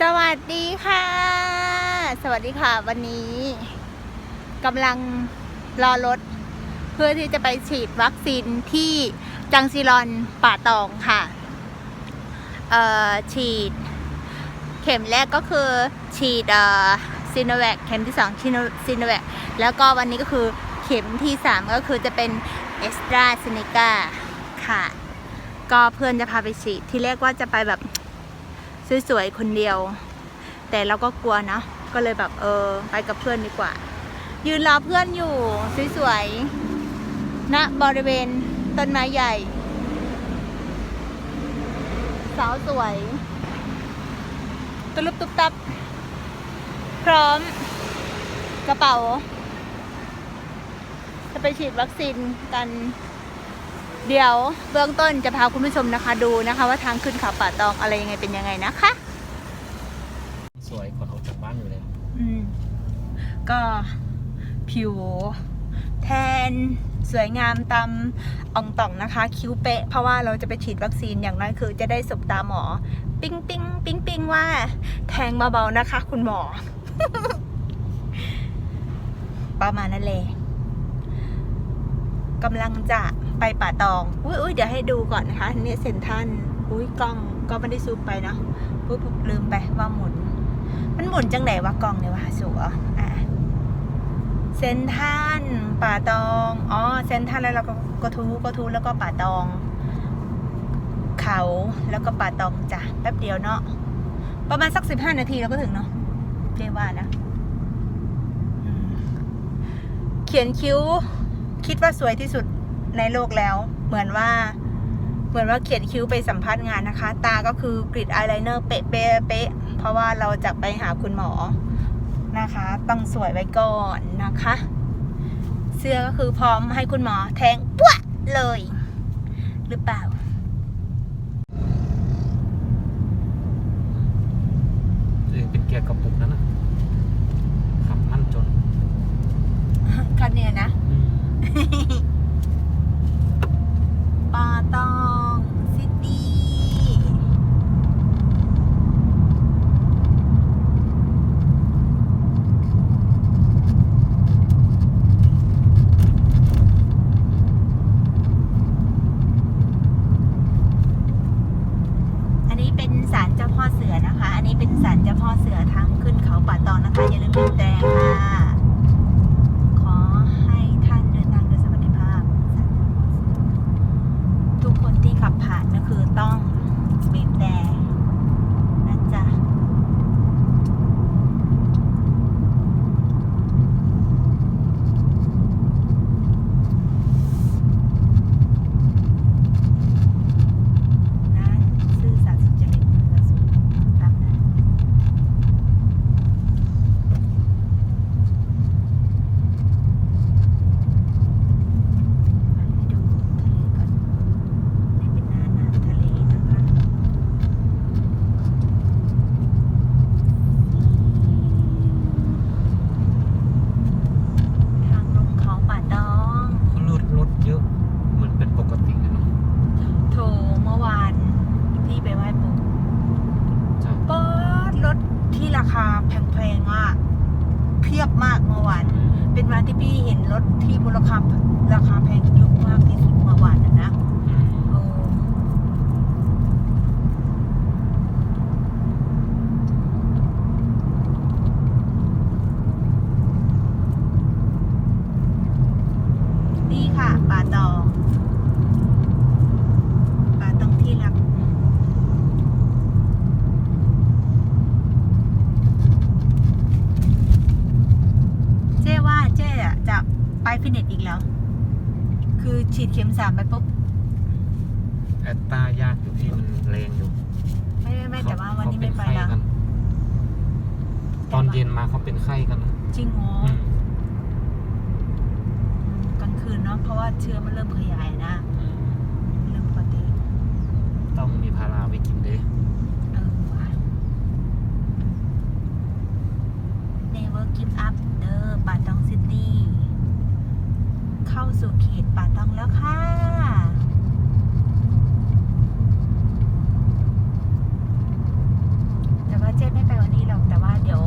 สวัสดีค่ะ สวัสดีค่ะ วันนี้กำลังรอรถ เพื่อที่จะไปฉีดวัคซีนที่จังซีรอนป่าตองค่ะ เอ่อ ฉีด เข็มแรกก็คือฉีดเอ่อซีโนแวคเข็มที่สองซีโนแวคแล้วก็วันนี้ก็คือเข็มที่สามก็คือจะเป็นเอสตราเซเนกาค่ะ ก็เพื่อนจะพาไปฉีดที่แรกว่าจะไปแบบ สวยๆคนเดียว แต่เราก็กลัวเนาะก็เลยแบบเออ ไปกับเพื่อนดีกว่า ยืนรอเพื่อนอยู่สวยๆณบริเวณต้นไม้ใหญ่สาวสวยตุลุบตุบตับ พร้อม กระเป๋า จะไปฉีดวัคซีนกัน เดี๋ยวเบื้องต้นจะพาคุณผู้ชมนะคะดูนะคะ ว่าทางขึ้นเขาป่าตองอะไรยังไงเป็นยังไงนะคะ สวยก่อนออกจากบ้านอยู่เลยอืมก็ผิวแทนสวยงามตามอ่องต่องนะคะ คิ้วเป๊ะเพราะว่าเราจะไปฉีดวัคซีนอย่างน้อยคือจะได้สบตาหมอ ปิ๊งปิ๊งปิ๊งปิ๊งว่า แทงเบาๆนะคะ คุณหมอ ประมาณนั้นเลยกำลังจะ ไปป่าตอง อุ้ยอุ้ยเดี๋ยวให้ดูก่อนนะคะเนี่ยเซนทันอุ้ยกล้องก็ไม่ได้ซูมไปเนาะปุ๊บลืมไปว่าหมุน มันหมุนจังไหนวะกล้องเนี่ยวะสัวอะเซนทันป่าตองอ๋อเซนทันแล้วเราก็กระทูกระทูแล้วก็ป่าตอง เขาแล้วก็ป่าตองจ้ะแป๊บเดียวเนาะประมาณสักสิบห้านาทีเราก็ถึงเนาะเจ๊ว่านะเขียนคิ้ว คิดว่าสวยที่สุด ในโลกแล้ว เหมือนว่า เหมือนว่าเขียนคิ้วไปสัมภาษณ์งานนะคะ ตาก็คือกริดอายไลเนอร์เป๊ะเป๊ะเป๊ะเพราะว่าเราจะไปหาคุณหมอนะคะ ต้องสวยไว้ก่อนนะคะ เสื้อก็คือพร้อมให้คุณหมอแทงปั๊วะเลย หรือเปล่าตัวเองเป็นเกียร์กระปุกนั่นนะขับมั่นจนคันเนี้ยนะ ฉีดเข็มสามไปปุ๊บ แอตตายากอยู่ที่มันแรงอยู่ไม่ไม่ไม่แต่ว่าวันนี้ไม่ไปเขาแล้วเป็นไข้กันตอนเย็นมาเขาเป็นไข้กันนะจริงเหรออืมกลางคืนเนาะเพราะว่าเชื้อมันเริ่มขยายนะเริ่มปกติต้องมีพาราไว้กินเด้ เออว่ะ Never give up เด้อป่าตองซิตี้ เข้าสู่เขตป่าตองแล้วค่ะแต่ว่าเจ๊ไม่ไปวันนี้หรอกแต่ว่าเดี๋ยว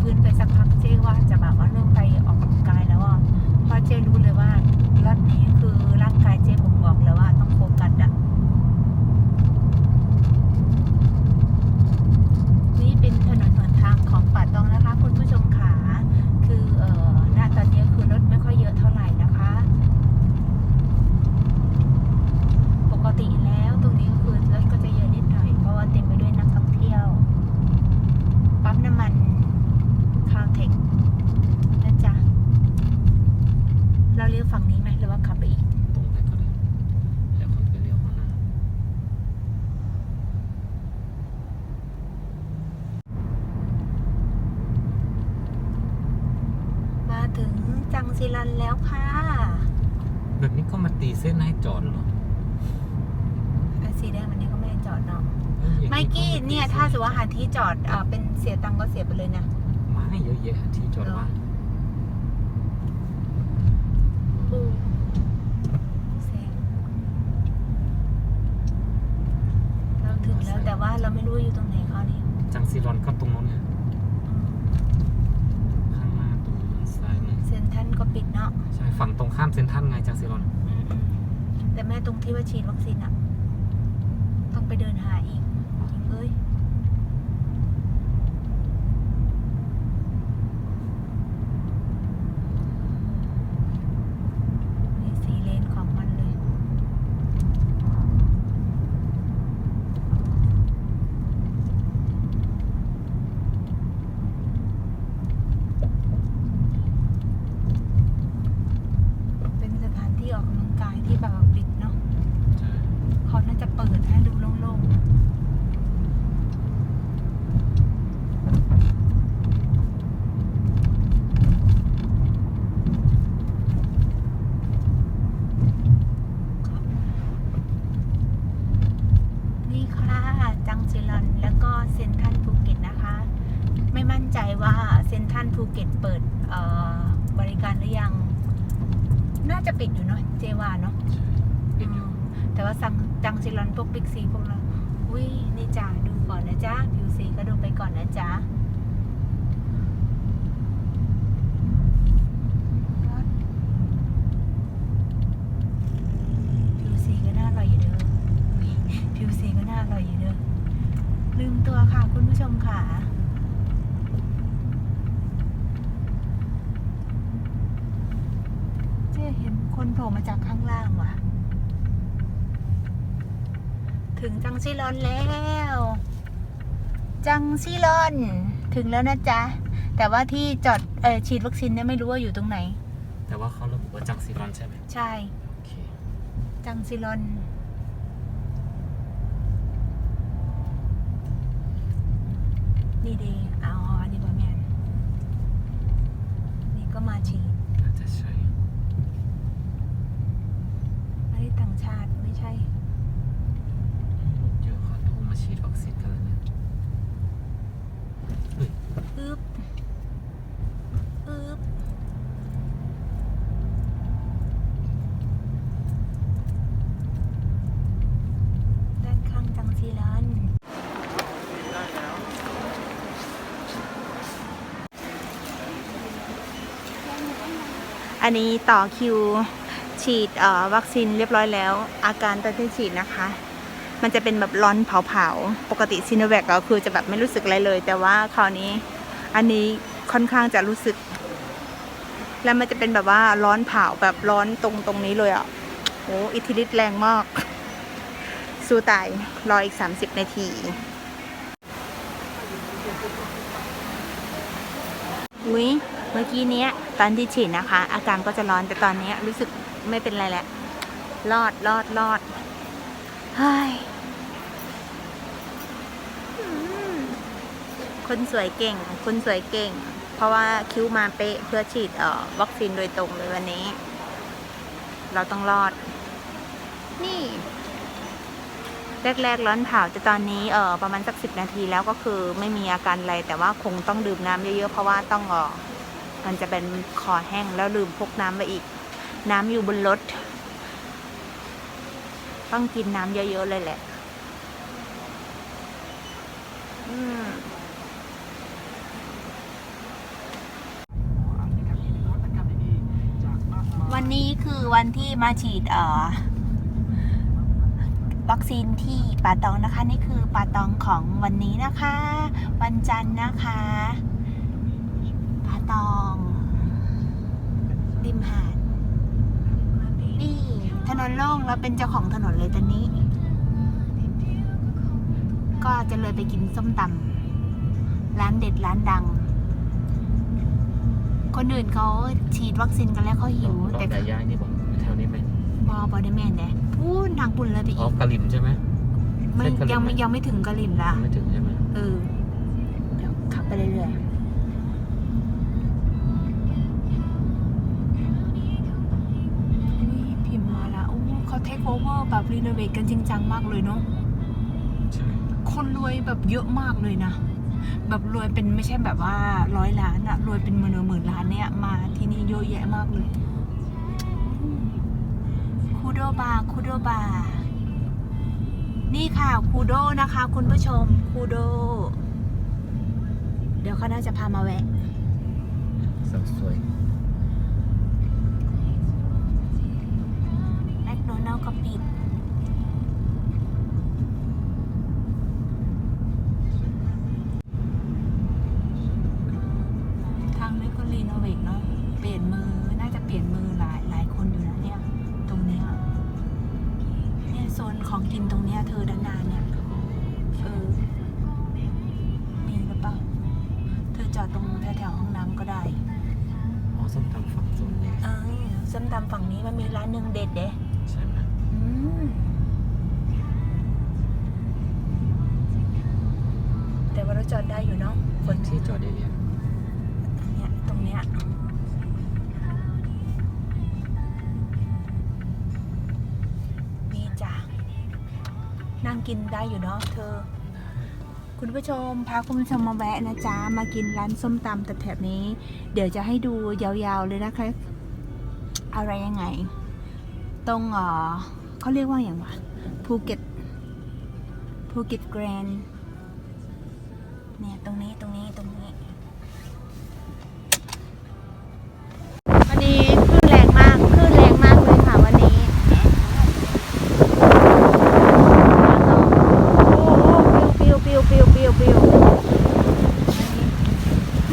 ฟื้นไปสักพักเจ๊ว่าจะแบบว่าเริ่มไปออกกำลังกายแล้วอะเพราะเจ๊รู้เลยว่ารอบนี้คือร่างกายเจ๊ผมบอกเลยว่าต้องโฟกัสอะนี่เป็นถนนหนทางของป่าตองนะคะ คุณผู้ชมขาคือเอ่อณตอนนี้คือรถไม่ค่อยเยอะเท่าไหร่นะคะ ปกติแล้วตรงนี้ก็คือรถก็จะเยอะนิดหน่อย เพราะว่าเต็มไปด้วยนักท่องเที่ยว ปั๊มน้ำมันคาวเทคนะจ๊ะ เราเลี้ยวฝั่งนี้ไหมหรือว่าขับไปอีก ตรงไปก็ได้แล้วค่อยไปเลี้ยวข้างหน้า มาถึง จังซิลันแล้วค่ะ แบบนี้ก็มาตีเส้นให้จอดเหรอไอ้สีแดงมันนี้ก็ไม่ได้จอดเนาะเอ้ยอย่างไมกี้ตีเนี่ยถ้าสมมติว่าหาที่จอดอ่าเป็นเสียตังค์ก็เสียไปเลยนะไม้เยอะแยะที่จอดว่างปูเซ็งเราถึงแล้วแต่ว่าเราไม่รู้อยู่ตรงไหนเขานี่จังซีรอนก็ตรงนู้นไงข้างหน้าตรงซ้ายมือ เซนทรันก็ปิดเนาะ ใช่ฝั่งตรงข้ามเซ็นทรัลไงจังซีรอน อืมแต่แม่ตรงที่ว่าฉีดวัคซีนอะต้องไปเดินหาอีกจริงเอ้ยนี่สีเลนของมันเลย เป็นสถานที่ออกกำลังกายที่แบบว่าปิดเนาะใช่เขาน่าจะเปิดให้ดูโล่งๆ นี่ค่ะ จังซิลอนแล้วก็เซนทรันภูเก็ตนะคะ ไม่มั่นใจว่าเซนทรันภูเก็ตเปิดเอ่อบริการหรือยัง น่าจะปิดอยู่เนาะเจวาเนาะ ใช่เป็นอยู่ แต่ว่าสั่ง จังซิลอนพวกบิ๊กซีพวกเราอุ้ยนี่จ้าดูก่อนนะจ๊ะผิวสีก็ดูไปก่อนนะจ๊ะผิวสีก็น่าอร่อยเด้อพิวสีก็น่าอร่อยเด้อลืมตัวค่ะ คุณผู้ชมค่ะเจ๊เห็นคนโผล่มาจากข้างล่างว่ะ ถึงจังซีรอนแล้ว จังซีรอน ถึงแล้วนะจ๊ะ แต่ว่าที่จอดเออฉีดวัคซีนเนี่ยไม่รู้ว่าอยู่ตรงไหน แต่ว่าเขาระบุว่าจังซีรอนใช่ไหมใช่ โอเคจังซีรอน นี่ดีเอาอันนี้บอแมนนี่ก็มาฉีด น่าจะใช่ อันนี้ต่างชาติไม่ใช่ เดี๋ยวเขาโทร มาฉีดวัคซีนกันแล้วเนี่ยอึบอึบด้านข้างจังซีรัน อันนี้ต่อคิวฉีดเอ่อวัคซีนเรียบร้อยแล้ว อาการตอนที่ฉีดนะคะ มันจะเป็นแบบร้อนเผาๆ ปกติซีโนแวคก็คือจะแบบไม่รู้สึกอะไรเลย แต่ว่าคราวนี้อันนี้ค่อนข้างจะรู้สึก แล้วมันจะเป็นแบบว่าร้อนเผาแบบร้อนตรงตรงนี้เลยอะโอ้อิทธิฤทธิ์แรงมาก สู้ตายรออีก 30 นาทีอุ้ยเมื่อกี้เนี้ยตอนที่ฉีดนะคะ อาการก็จะร้อนแต่ตอนนี้รู้สึกไม่เป็นไรแล้วรอดรอดรอดเฮ้ยอืม คนสวยเก่ง คนสวยเก่ง เพราะว่าคิวมาเป๊ะเพื่อฉีดออวัคซีนโดยตรงเลยวันนี้ เราต้องรอด นี่ แรกๆร้อนเผาแต่ตอนนี้เออประมาณสักสิบนาทีแล้วก็คือไม่มีอาการอะไร แต่ว่าคงต้องดื่มน้ำเยอะๆ เพราะว่าต้องเออมันจะเป็นคอแห้งแล้วลืมพกน้ำไปอีก น้ำอยู่บนรถ ต้องกินน้ำเยอะๆเลยแหละ อืม วันนี้ คือวันที่มาฉีดเอ่อวัคซีนที่ป่าตองนะคะ นี่คือป่าตองของวันนี้นะคะ วันจันทร์นะคะป่าตองริมหาดนี่ถนนโล่งแล้วเป็นเจ้าของถนนเลยตอนนี้ ก็จะเลยไปกินส้มตำร้านเด็ดร้านดัง คนอื่นเขาฉีดวัคซีนกันแล้วเขาหิว แต่แต่ไก่ย่างนี่บอกแถวนี้ไหมบอบอได้แมนเด้พูดทางปุ่นเลยไปอ๋อีอกกะหลิมใช่ไหม ไม่ใช่กะหรี่ ยังไม่ไหมยังไม่ถึงกะหลิมละไม่ถึงใช่ไหมเออเดี๋ยวขับไปเรื่อยๆอุ๊ยพิมพ์มาแล้วโอ้เขาเทคโอเวอร์แบบรีโนเวทกันจริงจังมากเลยเนาะ ใช่คนรวยแบบเยอะมากเลยนะ แบบรวยเป็นไม่ใช่แบบว่าร้อยล้านอะรวยเป็นหมื่นหมื่นล้านเนี่ยมาที่นี่เยอะแยะมากเลยคูโดบาร์คูโดบาร์นี่ค่ะคูโดนะคะ คุณผู้ชมคูโด เดี๋ยวเขาน่าจะพามาแวะสาวสวยแมคโดนัลล์ก็ปิด เด็ดเด้ใช่ไหมอืมแต่ว่ารถจอดได้อยู่เนาะฝนที่จอดเยอะเนี่ยตรงเนี้ยนี่จ้ะนั่งกินได้อยู่เนาะเธอ คุณผู้ชมพาคุณผู้ชมมาแวะนะจ๊ะ มากินร้านส้มตำแต่แถบนี้ เดี๋ยวจะให้ดูยาวๆเลยนะคะอะไรยังไง ตรงเออเขาเรียกว่าอย่างวะภูเก็ตภูเก็ตแกรนเนี่ยตรงนี้ตรงนี้นี้คลื่นแรงมากคลื่นแรงมากเลยค่ะวันนี้โอ้โหปิวปิวปิวปิวปิว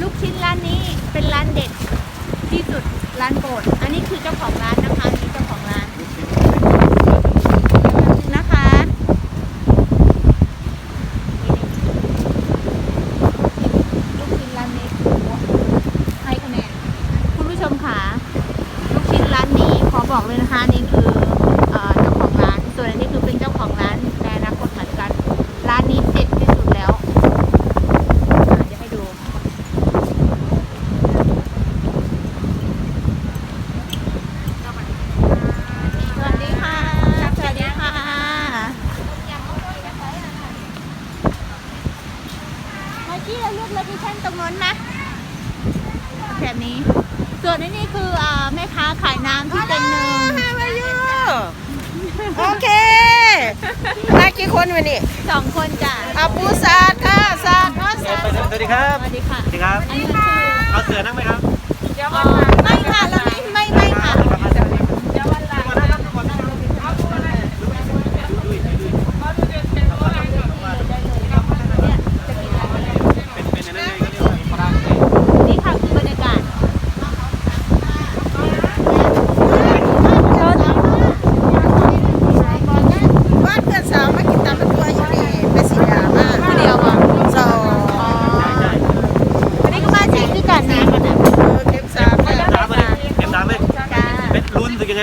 ลูกชิ้นร้านนี้เป็นร้านเด็ดที่สุดร้านโปรดอันนี้คือเจ้าของร้านนะคะอันนี่เจ้าของร้านนะคะลูกชิ้นร้านนี้ให้คะแนน คุณผู้ชมค่ะ ลูกชิ้นร้านนี้ขอบอกเลยนะคะ นี่คือเอ่อเจ้าของร้าน ส่วนอันนี้คือเป็นเจ้าของร้านในอนาคตเหมือนกัน ร้านนี้เด็ดที่สุดแล้วอะเดี๋ยวให้ดูสวัสดีค่ะ สวัสดีค่ะ เมื่อกี้เราเลือกโลเคชั่นตรงนู้นไหม แบบนี้ ส่วนอันนี้คืออ่าแม่ค้าขายน้ำที่เป็นหนึ่ง โอเค มากี่คนวันนี้ สองคนจ้ะ อาปูซาดค่ะซาดเนาะซาด สวัสดี ครับ สวัสดีค่ะ สวัสดีครับอันนี้คือเอาเสือนั่งไหมครับอ๋อไม่ค่ะเราไม่ไม่ไม่ค่ะเนี่ยจะกินอะไร เป็นเป็นอะไรก็เรียกว่าฝรั่ง นี่ค่ะคือบรรยากาศชน บ้านเพื่อนสาวมากินตำมะตัวอยู่นี่ไปสีดามา ผู้เดียวอะ สอง อ๋อวันนี้ก็มาจีคือกันนะ เออเก็บสามเนี่ย ตามมาเลยเก็บตามเลย จ้า เป็น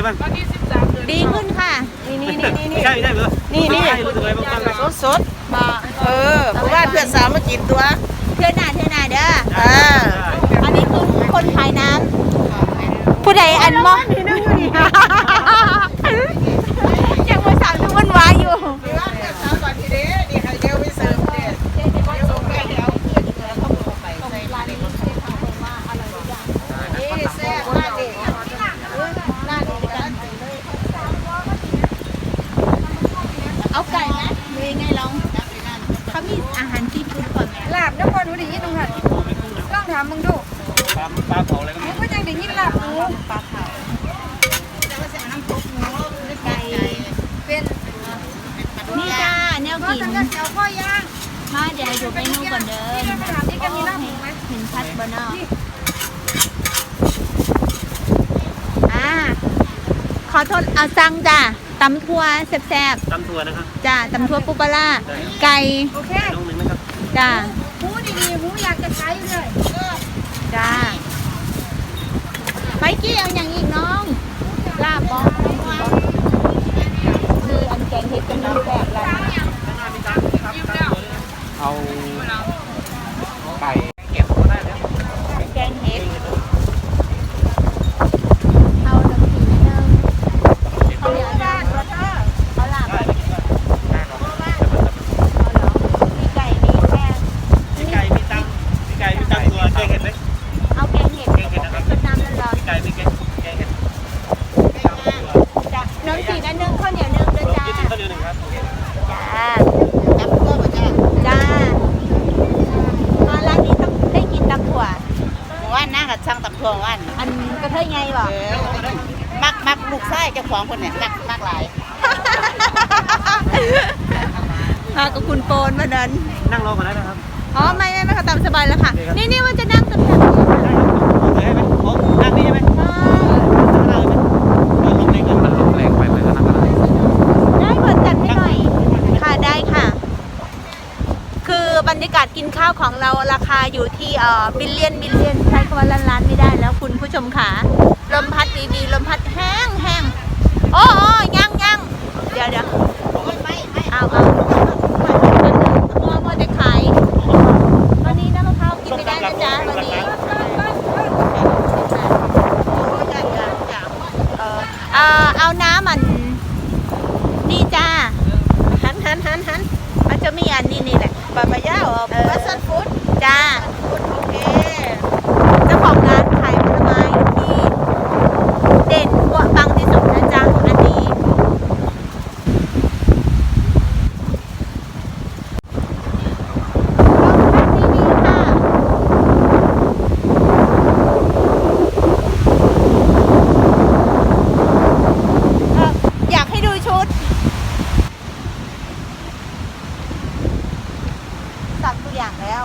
รุนรู้สึกยังไงบ้างดีขึ้นค่ะ นี่นี่นี่นี่ไม่ใช่ไม่ใช่เหรอนี่นี่รู้สึกยังไงบ้างสดสดเออเพราะว่าเพื่อนสาวมากินตัวเทือหน้าเทือหน้าเด้ออ่าอันนี้คือคนขายน้ำผู้ใดอันมองยังมาสาวทุกวันวายอยู่ ดูดิยินตรงหันลองถามมึงดูปลาปลาเผาอะไรก็มึมีงก็ยังด้ยินลาบหนูปลาเผาเนี่จ้าแนวก็กินนี่เจ้าพ่อย่างมาเดี๋ยวอยู่ไปนู่นก่อนเดิอที่เรมนี่ก็มีลาบหมูไหมเห็นชัดบ่นาะอ่าขอโทษเอาซังจ้ะตำทั่วแซ่บตำทั่วนะครับจ้ะตำทั่วปูปลาไก่โอเคน้องนึงนะครับจ้ะ มีหมูอยากจะใช้เลยจ้าไปกี้เอาอย่างอีกน้อง ลาบบอกคืออันแกงเห็ดเป็นน้ำแบบละเอาไก่ได้แล้ว แกงเห็ดเอาน้ำผีนึงเขาเหนียวจ้าเอาลาบเอาเหรอมีไก่มีแค่ มีไก่มีตังมีไก่มีตังตัวแกงเห็ดไหม เอาแกงเห็ด แกงเห็ดนะครับ ชุดน้ำร้อน มีไก่มีแกงแกงเห็ด ๆจ้ะน้ำผีอันนึงข้าวเหนียวนึงด้วยจ้า ยี่สิบข้าวเหนียวหนึ่งครับโอเค จ้า จับตัวมาจ้า จ้ามาร้านนี้ต้องได้กินตำถั่ว ว่านั่งกับช่างตับทวงวัน อันกระเทยไงบ เอ อก อมักมักลูกไส้เจ้า ของคนเนี่ยมักมักหลายมากับคุณโปนมาเดินนั่งรอก่อนได้นะครับ อ๋อไม่ไม่ไม่ค่ะตามสบายแล้วค่ะ โอเคครับ นี่นี่ว่าจะนั่งตำแหน่งได้ครับโอเคไหมโอ้นั่งนี่ใช่ไหมนั่งได้ไหมลมแรงเกินมันลมแรงไปเลยก็นั่งก็ได้ได้เปิดจัดให้หน่อย ค่ะได้ค่ะ คือบรรยากาศกินข้าวของเราราคาอยู่ที่เอ่อบิลเลียนบิลเลียนใช้คำว่าล้านล้านไม่ได้แล้วคุณผู้ชมค่ะลมพัดดีๆลมพัดแห้งแห้ง โอ้โอ้ยังยังเดี๋ยวเดี๋ยวไม่ไม่เอาเอามัวมัวจะขายวันนี้น้ำมะพร้ากินไม่ได้นะจ๊ะวันนี้เออเอาน้ำมัน นี่จ้าหันหันหันหันมันจะมีอันนี้นี่แหละบาบายาเหรอบัสซันฟูดจ้า โอเค เจ้าของร้านขายผลไม้ที่เด่นกว่าปังที่สุดนะจ๊ะอันนี้ลองพักดีๆค่ะเอ่ออยากให้ดูชุด สั่งทุกอย่างแล้ว